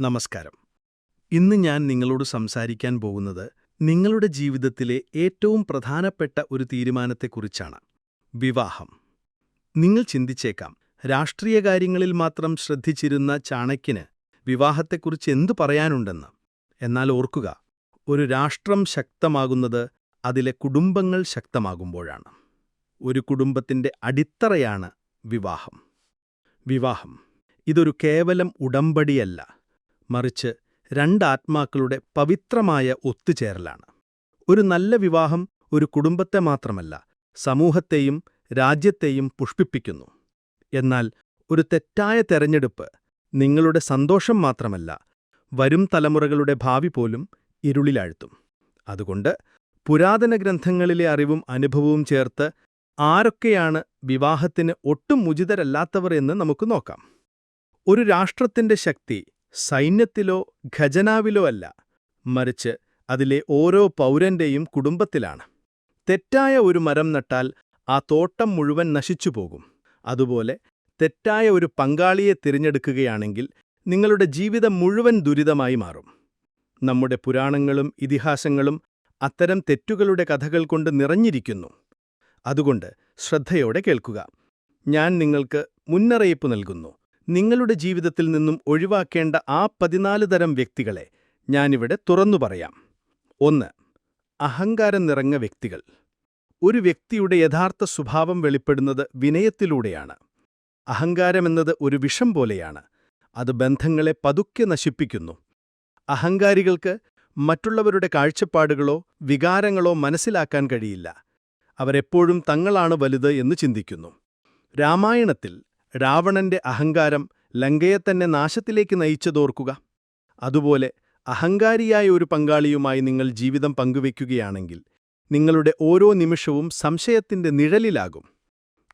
നമസ്കാരം. ഇന്ന് ഞാൻ നിങ്ങളോട് സംസാരിക്കാൻ പോകുന്നത് നിങ്ങളുടെ ജീവിതത്തിലെ ഏറ്റവും പ്രധാനപ്പെട്ട ഒരു തീരുമാനത്തെക്കുറിച്ചാണ്. വിവാഹം. നിങ്ങൾ ചിന്തിച്ചേക്കാം രാഷ്ട്രീയ കാര്യങ്ങളിൽ മാത്രം ശ്രദ്ധിച്ചിരുന്ന ചാണക്യന് വിവാഹത്തെക്കുറിച്ച് എന്തു പറയാനുണ്ടെന്ന്. എന്നാൽ ഓർക്കുക ഒരു രാഷ്ട്രം ശക്തമാകുന്നത് അതിലെ കുടുംബങ്ങൾ ശക്തമാകുമ്പോഴാണ്. ഒരു കുടുംബത്തിന്റെ അടിത്തറയാണ് വിവാഹം. വിവാഹം. ഇതൊരു കേവലം ഉടമ്പടിയല്ല മറിച്ച് രണ്ടാത്മാക്കളുടെ പവിത്രമായ ഒത്തുചേരലാണ്. ഒരു നല്ല വിവാഹം ഒരു കുടുംബത്തെ മാത്രമല്ല സമൂഹത്തെയും രാജ്യത്തെയും പുഷ്പിപ്പിക്കുന്നു. എന്നാൽ ഒരു തെറ്റായ തെരഞ്ഞെടുപ്പ് നിങ്ങളുടെ സന്തോഷം മാത്രമല്ല വരും തലമുറകളുടെ ഭാവി പോലും ഇരുളിലാഴ്ത്തും. അതുകൊണ്ട് പുരാതന ഗ്രന്ഥങ്ങളിലെ അറിവും അനുഭവവും ചേർത്ത് ആരൊക്കെയാണ് വിവാഹത്തിന് ഒട്ടും ഉചിതരല്ലാത്തവർ എന്ന് നമുക്ക് നോക്കാം. ഒരു രാഷ്ട്രത്തിന്റെ ശക്തി സൈന്യത്തിലോ ഖജനാവിലോ അല്ല മറിച്ച് അതിലെ ഓരോ പൗരന്റെയും കുടുംബത്തിലാണ്. തെറ്റായ ഒരു മരം നട്ടാൽ ആ തോട്ടം മുഴുവൻ നശിച്ചുപോകും. അതുപോലെ തെറ്റായ ഒരു പങ്കാളിയെ തിരഞ്ഞെടുക്കുകയാണെങ്കിൽ നിങ്ങളുടെ ജീവിതം മുഴുവൻ ദുരിതമായി മാറും. നമ്മുടെ പുരാണങ്ങളും ഇതിഹാസങ്ങളും അത്തരം തെറ്റുകളുടെ കഥകൾ കൊണ്ട് നിറഞ്ഞിരിക്കുന്നു. അതുകൊണ്ട് ശ്രദ്ധയോടെ കേൾക്കുക. ഞാൻ നിങ്ങൾക്ക് മുന്നറിയിപ്പ് നൽകുന്നു. നിങ്ങളുടെ ജീവിതത്തിൽ നിന്നും ഒഴിവാക്കേണ്ട ആ പതിനാല് തരം വ്യക്തികളെ ഞാനിവിടെ തുറന്നു പറയാം. ഒന്ന് അഹങ്കാരം നിറഞ്ഞ വ്യക്തികൾ. ഒരു വ്യക്തിയുടെ യഥാർത്ഥ സ്വഭാവം വെളിപ്പെടുന്നത് വിനയത്തിലൂടെയാണ്. അഹങ്കാരമെന്നത് ഒരു വിഷം പോലെയാണ്. അത് ബന്ധങ്ങളെ പതുക്കെ നശിപ്പിക്കുന്നു. അഹങ്കാരികൾക്ക് മറ്റുള്ളവരുടെ കാഴ്ചപ്പാടുകളോ വികാരങ്ങളോ മനസ്സിലാക്കാൻ കഴിയില്ല. അവരെപ്പോഴും തങ്ങളാണ് വലുത് എന്ന് ചിന്തിക്കുന്നു. രാമായണത്തിൽ രാവണന്റെ അഹങ്കാരം ലങ്കയെ തന്നെ നാശത്തിലേക്ക് നയിച്ചതോർക്കുക. അതുപോലെ അഹങ്കാരിയായ ഒരു പങ്കാളിയുമായി നിങ്ങൾ ജീവിതം പങ്കുവയ്ക്കുകയാണെങ്കിൽ നിങ്ങളുടെ ഓരോ നിമിഷവും സംശയത്തിന്റെ നിഴലിലാകും.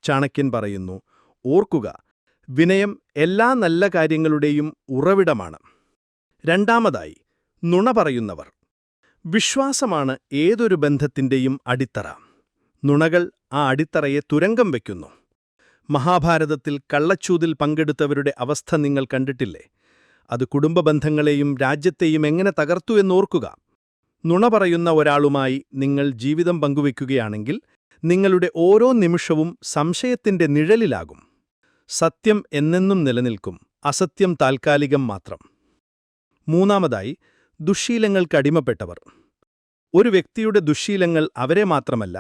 ചാണക്യൻ പറയുന്നു ഓർക്കുക വിനയം എല്ലാ നല്ല കാര്യങ്ങളുടെയും ഉറവിടമാണ്. രണ്ടാമതായി നുണ പറയുന്നവർ. വിശ്വാസമാണ് ഏതൊരു ബന്ധത്തിന്റെയും അടിത്തറ. നുണകൾ ആ അടിത്തറയെ തുരങ്കം വയ്ക്കുന്നു മഹാഭാരതത്തിൽ കള്ളച്ചൂതിൽ പങ്കെടുത്തവരുടെ അവസ്ഥ നിങ്ങൾ കണ്ടിട്ടില്ലേ? അത് കുടുംബ ബന്ധങ്ങളെയും രാജ്യത്തെയും എങ്ങനെ തകർത്തു എന്നോർക്കുക. നുണ പറയുന്ന ഒരാളുമായി നിങ്ങൾ ജീവിതം പങ്കുവയ്ക്കുകയാണെങ്കിൽ നിങ്ങളുടെ ഓരോ നിമിഷവും സംശയത്തിന്റെ നിഴലിലാകും. സത്യം എന്നെന്നും നിലനിൽക്കും അസത്യം താൽക്കാലികം മാത്രം. മൂന്നാമതായി ദുശ്ശീലങ്ങൾക്കടിമപ്പെട്ടവർ ഒരു വ്യക്തിയുടെ ദുശ്ശീലങ്ങൾ അവരെ മാത്രമല്ല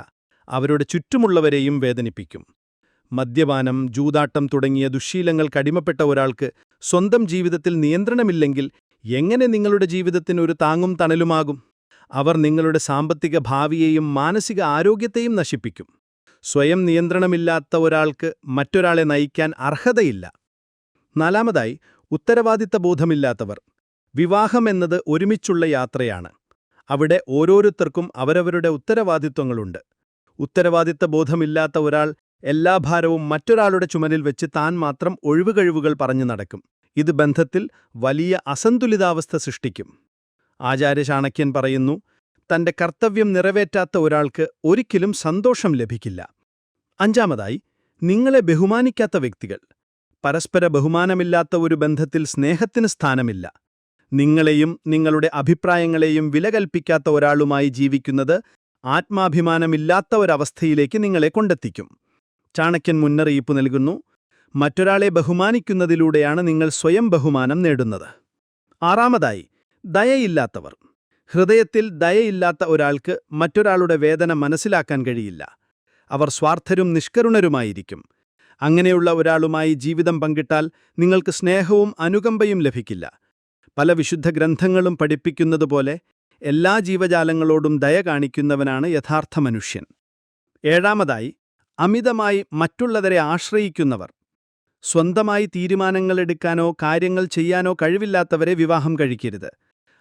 അവരുടെ ചുറ്റുമുള്ളവരെയും വേദനിപ്പിക്കും. മദ്യപാനം ജൂതാട്ടം തുടങ്ങിയ ദുശ്ശീലങ്ങൾക്കടിമപ്പെട്ട ഒരാൾക്ക് സ്വന്തം ജീവിതത്തിൽ നിയന്ത്രണമില്ലെങ്കിൽ എങ്ങനെ നിങ്ങളുടെ ജീവിതത്തിന് ഒരു താങ്ങും തണലുമാകും? അവർ നിങ്ങളുടെ സാമ്പത്തിക ഭാവിയെയും മാനസിക ആരോഗ്യത്തെയും നശിപ്പിക്കും. സ്വയം നിയന്ത്രണമില്ലാത്ത ഒരാൾക്ക് മറ്റൊരാളെ നയിക്കാൻ അർഹതയില്ല. നാലാമതായി ഉത്തരവാദിത്ത ബോധമില്ലാത്തവർ. വിവാഹമെന്നത് ഒരുമിച്ചുള്ള യാത്രയാണ്. അവിടെ ഓരോരുത്തർക്കും അവരവരുടെ ഉത്തരവാദിത്വങ്ങളുണ്ട്. ഉത്തരവാദിത്ത ബോധമില്ലാത്ത ഒരാൾ എല്ലാ ഭാരവും മറ്റൊരാളുടെ ചുമലിൽ വെച്ച് താൻ മാത്രം ഒഴിവുകഴിവുകൾ പറഞ്ഞു നടക്കും. ഇത് ബന്ധത്തിൽ വലിയ അസന്തുലിതാവസ്ഥ സൃഷ്ടിക്കും. ആചാര്യ ചാണക്യൻ പറയുന്നു തന്റെ കർത്തവ്യം നിറവേറ്റാത്ത ഒരാൾക്ക് ഒരിക്കലും സന്തോഷം ലഭിക്കില്ല. അഞ്ചാമതായി നിങ്ങളെ ബഹുമാനിക്കാത്ത വ്യക്തികൾ. പരസ്പര ബഹുമാനമില്ലാത്ത ഒരു ബന്ധത്തിൽ സ്നേഹത്തിന് സ്ഥാനമില്ല. നിങ്ങളെയും നിങ്ങളുടെ അഭിപ്രായങ്ങളെയും വിലകൽപ്പിക്കാത്ത ഒരാളുമായി ജീവിക്കുന്നത് ആത്മാഭിമാനമില്ലാത്ത ഒരവസ്ഥയിലേക്ക് നിങ്ങളെ കൊണ്ടെത്തിക്കും. ചാണക്യൻ മുന്നറിയിപ്പ് നൽകുന്നു. മറ്റൊരാളെ ബഹുമാനിക്കുന്നതിലൂടെയാണ് നിങ്ങൾ സ്വയം ബഹുമാനം നേടുന്നത്. ആറാമതായി ദയയില്ലാത്തവർ. ഹൃദയത്തിൽ ദയയില്ലാത്ത ഒരാൾക്ക് മറ്റൊരാളുടെ വേദന മനസ്സിലാക്കാൻ കഴിയില്ല. അവർ സ്വാർത്ഥരും നിഷ്കരുണരുമായിരിക്കും. അങ്ങനെയുള്ള ഒരാളുമായി ജീവിതം പങ്കിട്ടാൽ നിങ്ങൾക്ക് സ്നേഹവും അനുകമ്പയും ലഭിക്കില്ല. പല വിശുദ്ധ ഗ്രന്ഥങ്ങളും പഠിപ്പിക്കുന്നതുപോലെ എല്ലാ ജീവജാലങ്ങളോടും ദയ കാണിക്കുന്നവനാണ് യഥാർത്ഥ മനുഷ്യൻ. ഏഴാമതായി അമിതമായി മറ്റുള്ളവരെ ആശ്രയിക്കുന്നവർ. സ്വന്തമായി തീരുമാനങ്ങൾ എടുക്കാനോ കാര്യങ്ങൾ ചെയ്യാനോ കഴിവില്ലാത്തവരെ വിവാഹം കഴിക്കരുത്.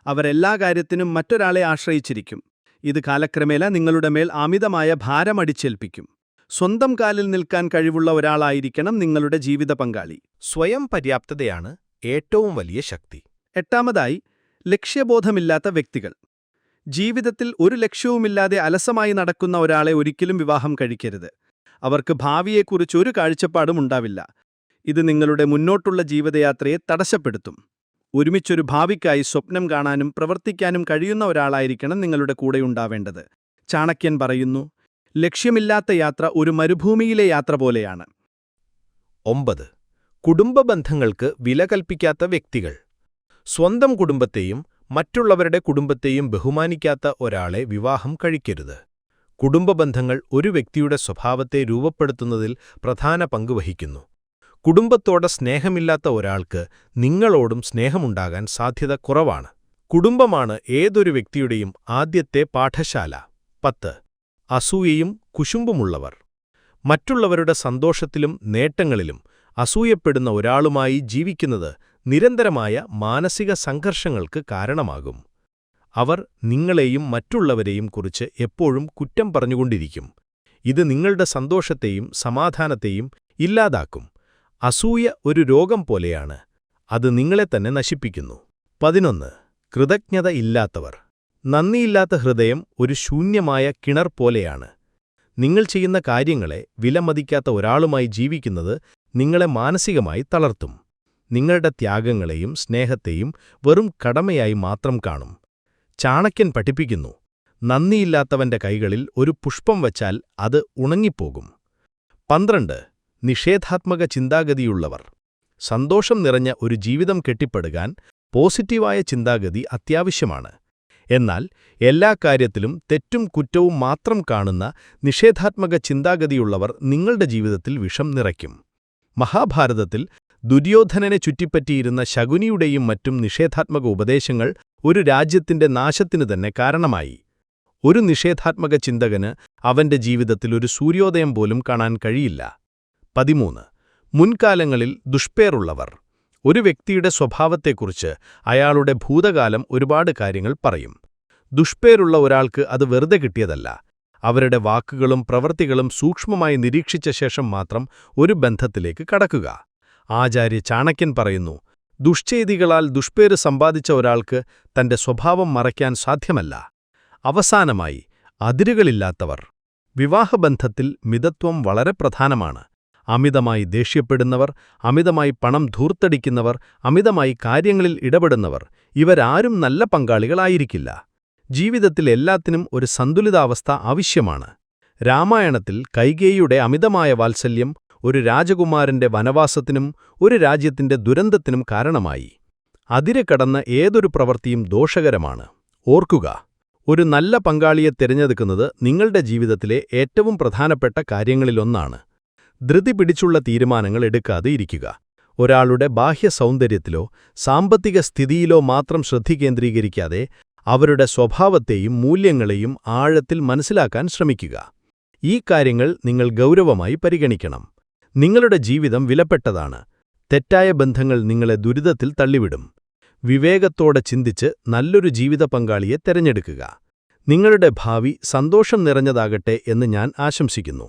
അവരെല്ലാ കാര്യത്തിനും മറ്റൊരാളെ ആശ്രയിച്ചിരിക്കും. ഇത് കാലക്രമേല നിങ്ങളുടെ മേൽ അമിതമായ ഭാരമടിച്ചേൽപ്പിക്കും സ്വന്തം കാലിൽ നിൽക്കാൻ കഴിവുള്ള ഒരാളായിരിക്കണം നിങ്ങളുടെ ജീവിത പങ്കാളി. സ്വയം പര്യാപ്തതയാണ് ഏറ്റവും വലിയ ശക്തി. എട്ടാമതായി ലക്ഷ്യബോധമില്ലാത്ത വ്യക്തികൾ. ജീവിതത്തിൽ ഒരു ലക്ഷ്യവുമില്ലാതെ അലസമായി നടക്കുന്ന ഒരാളെ ഒരിക്കലും വിവാഹം കഴിക്കരുത്. അവർക്ക് ഭാവിയെക്കുറിച്ച് ഒരു കാഴ്ചപ്പാടും ഉണ്ടാവില്ല. ഇത് നിങ്ങളുടെ മുന്നോട്ടുള്ള ജീവിതയാത്രയെ തടസ്സപ്പെടുത്തും. ഒരുമിച്ചൊരു ഭാവിക്കായി സ്വപ്നം കാണാനും പ്രവർത്തിക്കാനും കഴിയുന്ന ഒരാളായിരിക്കണം നിങ്ങളുടെ കൂടെയുണ്ടാവേണ്ടത് ചാണക്യൻ പറയുന്നു ലക്ഷ്യമില്ലാത്ത യാത്ര ഒരു മരുഭൂമിയിലെ യാത്ര പോലെയാണ്. ഒമ്പത് കുടുംബ ബന്ധങ്ങൾക്ക് വില കൽപ്പിക്കാത്ത വ്യക്തികൾ. സ്വന്തം കുടുംബത്തെയും മറ്റുള്ളവരുടെ കുടുംബത്തെയും ബഹുമാനിക്കാത്ത ഒരാളെ വിവാഹം കഴിക്കരുത്. കുടുംബ ബന്ധങ്ങൾ ഒരു വ്യക്തിയുടെ സ്വഭാവത്തെ രൂപപ്പെടുത്തുന്നതിൽ പ്രധാന പങ്ക് വഹിക്കുന്നു. കുടുംബത്തോട് സ്നേഹമില്ലാത്ത ഒരാൾക്ക് നിങ്ങളോടും സ്നേഹമുണ്ടാകാൻ സാധ്യത കുറവാണ്. കുടുംബമാണ് ഏതൊരു വ്യക്തിയുടെയും ആദ്യത്തെ പാഠശാല. പത്ത്. അസൂയയും കുശുമ്പുമുള്ളവർ. മറ്റുള്ളവരുടെ സന്തോഷത്തിലും നേട്ടങ്ങളിലും അസൂയപ്പെടുന്ന ഒരാളുമായി ജീവിക്കുന്നത് നിരന്തരമായ മാനസിക സംഘർഷങ്ങൾക്ക് കാരണമാകും. അവർ നിങ്ങളെയും മറ്റുള്ളവരെയും കുറിച്ച് എപ്പോഴും കുറ്റം പറഞ്ഞുകൊണ്ടിരിക്കും. ഇത് നിങ്ങളുടെ സന്തോഷത്തെയും സമാധാനത്തെയും ഇല്ലാതാക്കും. അസൂയ ഒരു രോഗം പോലെയാണ്. അത് നിങ്ങളെ തന്നെ നശിപ്പിക്കുന്നു. പതിനൊന്ന്. കൃതജ്ഞത ഇല്ലാത്തവർ. നന്ദിയില്ലാത്ത ഹൃദയം ഒരു ശൂന്യമായ കിണർ പോലെയാണ്. നിങ്ങൾ ചെയ്യുന്ന കാര്യങ്ങളെ വിലമതിക്കാത്ത ഒരാളുമായി ജീവിക്കുന്നത് നിങ്ങളെ മാനസികമായി തളർത്തും. നിങ്ങളുടെ ത്യാഗങ്ങളെയും സ്നേഹത്തെയും വെറും കടമയായി മാത്രം കാണും. ചാണക്യൻ പഠിപ്പിക്കുന്നു. നന്ദിയില്ലാത്തവന്റെ കൈകളിൽ ഒരു പുഷ്പം വച്ചാൽ അത് ഉണങ്ങിപ്പോകും. പന്ത്രണ്ട്. നിഷേധാത്മക ചിന്താഗതിയുള്ളവർ. സന്തോഷം നിറഞ്ഞ ഒരു ജീവിതം കെട്ടിപ്പടുകാൻ പോസിറ്റീവായ ചിന്താഗതി അത്യാവശ്യമാണ്. എന്നാൽ എല്ലാ കാര്യത്തിലും തെറ്റും കുറ്റവും മാത്രം കാണുന്ന നിഷേധാത്മക ചിന്താഗതിയുള്ളവർ നിങ്ങളുടെ ജീവിതത്തിൽ വിഷം നിറയ്ക്കും. മഹാഭാരതത്തിൽ ദുര്യോധനനെ ചുറ്റിപ്പറ്റിയിരുന്ന ശകുനിയുടെയും മറ്റും നിഷേധാത്മക ഉപദേശങ്ങൾ ഒരു രാജ്യത്തിന്റെ നാശത്തിനു തന്നെ കാരണമായി. ഒരു നിഷേധാത്മക ചിന്തകന് അവന്റെ ജീവിതത്തിൽ ഒരു സൂര്യോദയം പോലും കാണാൻ കഴിയില്ല. പതിമൂന്ന്. മുൻകാലങ്ങളിൽ ദുഷ്പേറുള്ളവർ. ഒരു വ്യക്തിയുടെ സ്വഭാവത്തെക്കുറിച്ച് അയാളുടെ ഭൂതകാലം ഒരുപാട് കാര്യങ്ങൾ പറയും. ദുഷ്പേരുള്ള ഒരാൾക്ക് അത് വെറുതെ കിട്ടിയതല്ല. അവരുടെ വാക്കുകളും പ്രവൃത്തികളും സൂക്ഷ്മമായി നിരീക്ഷിച്ച ശേഷം മാത്രം ഒരു ബന്ധത്തിലേക്ക് കടക്കുക. ആചാര്യ ചാണക്യൻ പറയുന്നു ദുഷ്ചേതികളാൽ ദുഷ്പേര് സമ്പാദിച്ച ഒരാൾക്ക് തന്റെ സ്വഭാവം മറയ്ക്കാൻ സാധ്യമല്ല. അവസാനമായി അതിരുകളില്ലാത്തവർ. വിവാഹബന്ധത്തിൽ മിതത്വം വളരെ പ്രധാനമാണ്. അമിതമായി ദേഷ്യപ്പെടുന്നവർ അമിതമായി പണം ധൂർത്തടിക്കുന്നവർ അമിതമായി കാര്യങ്ങളിൽ ഇടപെടുന്നവർ ഇവരാരും നല്ല പങ്കാളികളായിരിക്കില്ല. ജീവിതത്തിൽ എല്ലാത്തിനും ഒരു സന്തുലിതാവസ്ഥ ആവശ്യമാണ്. രാമായണത്തിൽ കൈകേയിയുടെ അമിതമായ വാത്സല്യം ഒരു രാജകുമാരന്റെ വനവാസത്തിനും ഒരു രാജ്യത്തിന്റെ ദുരന്തത്തിനും കാരണമായി. അതിരെ കടന്ന ഏതൊരു പ്രവൃത്തിയും ദോഷകരമാണ്. ഓർക്കുക ഒരു നല്ല പങ്കാളിയെ തിരഞ്ഞെടുക്കുന്നത് നിങ്ങളുടെ ജീവിതത്തിലെ ഏറ്റവും പ്രധാനപ്പെട്ട കാര്യങ്ങളിലൊന്നാണ്. ധൃതി പിടിച്ചുള്ള തീരുമാനങ്ങൾ എടുക്കാതെ ഇരിക്കുക. ഒരാളുടെ ബാഹ്യ സൗന്ദര്യത്തിലോ സാമ്പത്തിക സ്ഥിതിയിലോ മാത്രം ശ്രദ്ധ കേന്ദ്രീകരിക്കാതെ അവരുടെ സ്വഭാവത്തെയും മൂല്യങ്ങളെയും ആഴത്തിൽ മനസ്സിലാക്കാൻ ശ്രമിക്കുക. ഈ കാര്യങ്ങൾ നിങ്ങൾ ഗൗരവമായി പരിഗണിക്കണം. നിങ്ങളുടെ ജീവിതം വിലപ്പെട്ടതാണ്. തെറ്റായ ബന്ധങ്ങൾ നിങ്ങളെ ദുരിതത്തിൽ തള്ളിവിടും. വിവേകത്തോടെ ചിന്തിച്ച് നല്ലൊരു ജീവിത പങ്കാളിയെ തെരഞ്ഞെടുക്കുക. നിങ്ങളുടെ ഭാവി സന്തോഷം നിറഞ്ഞതാകട്ടെ എന്ന് ഞാൻ ആശംസിക്കുന്നു.